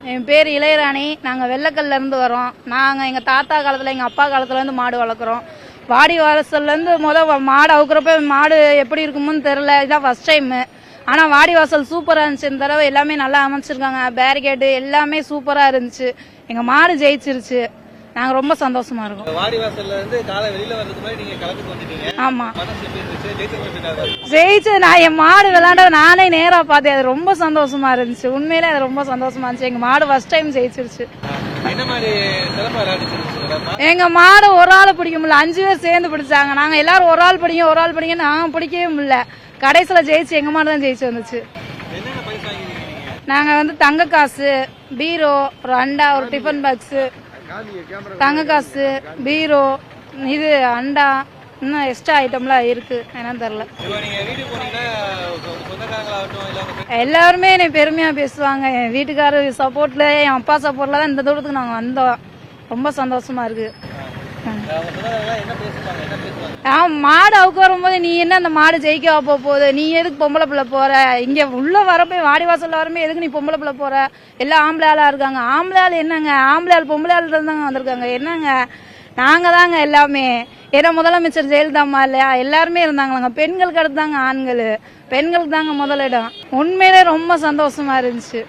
என் பேர் இளையராணி. நாங்கள் வெள்ளக்கல்ல இருந்து வரோம் நாங்கள் எங்கள் தாத்தா காலத்தில் எங்கள் அப்பா காலத்துல இருந்து மாடு வளர்க்குறோம். வாடி வாசல்லேருந்து மொதல் மாடு அவுக்குறப்ப மாடு எப்படி இருக்குமோன்னு தெரில இதான் ஃபர்ஸ்ட் டைமு ஆனால் வாடி வாசல் சூப்பராக இருந்துச்சு. இந்த தடவை எல்லாமே நல்லா அமைச்சிருக்காங்க. பேரிகேடு எல்லாமே சூப்பராக இருந்துச்சு. எங்கள் மாடு ஜெயிச்சிருச்சு. நாங்கள் ரொம்ப சந்தோஷமா இருக்கோம். வாடி வாசல்ல இருந்து காலை வெளியில வர்றதுக்கு முன்னாடி நீங்க களத்துக்கு வந்துட்டீங்க. ஆமாம் மனசு எப்படி இருந்துச்சு ஜெயிச்சவங்க எப்படி இருக்காங்க? ஜெயிச்சு நான் என் மாடு விளையாண்டத நானே நேரா பார்த்தேன். அது ரொம்ப சந்தோஷமா இருந்துச்சு. உண்மையிலே அது ரொம்ப சந்தோஷமா இருந்துச்சு. எங்க மாடு ஃபர்ஸ்ட் டைம் ஜெயிச்சிருச்சு. எங்க மாடு ஒரு ஆள் பிடிக்க முடியல. அஞ்சு பேர் சேர்ந்து பிடிச்சாங்க. நாங்க எல்லாரும் ஒரு ஆள் பிடிங்க ஒரு ஆள் பிடிங்க நாங்க பிடிக்கவே முடியல. கடைசியில ஜெயிச்சு எங்க மாடு தான் ஜெயிச்சு வந்துச்சு. நீங்க நாங்க வந்து தங்க காசு பீரோ ஒரு அண்டா ஒரு டிஃபன் பாக்ஸ் தங்க காசு பீரோ இது அண்டா இன்னும் எக்ஸ்ட்ரா ஐட்டம்லாம் இருக்கு. என்னன்னு உங்க எல்லாருமே என்னை பெருமையா பேசுவாங்க. என் வீட்டுக்காரர் சப்போர்ட்ல என் அப்பா சப்போர்ட்ல தான் இந்த தூரத்துக்கு நாங்க வந்தோம். ரொம்ப சந்தோஷமா இருக்கு. மாடு அவுக்கு வரும்போது நீ என்ன அந்த மாடு ஜெயிக்க போக போகுது? நீ எதுக்கு பொம்பளை பிள்ளை போற? இங்க உள்ள வரப்போ வாடி வாசல்ல வரமே எதுக்கு நீ பொம்பளை பிள்ளை போற? எல்லாம் ஆம்பளை ஆளா இருக்காங்க. ஆம்பளை ஆள் என்னங்க? ஆம்பளை ஆள் பொம்பளை ஆள் இருந்தாங்க வந்திருக்காங்க. என்னங்க? நாங்க தாங்க எல்லாமே. ஏன்னா முதலமைச்சர் ஜெயலலிதா இல்லையா? எல்லாருமே இருந்தாங்களாங்க. பெண்களுக்கு அடுத்து தாங்க ஆண்கள். பெண்களுக்கு தாங்க முதலிடம். உண்மையிலே ரொம்ப சந்தோஷமா இருந்துச்சு.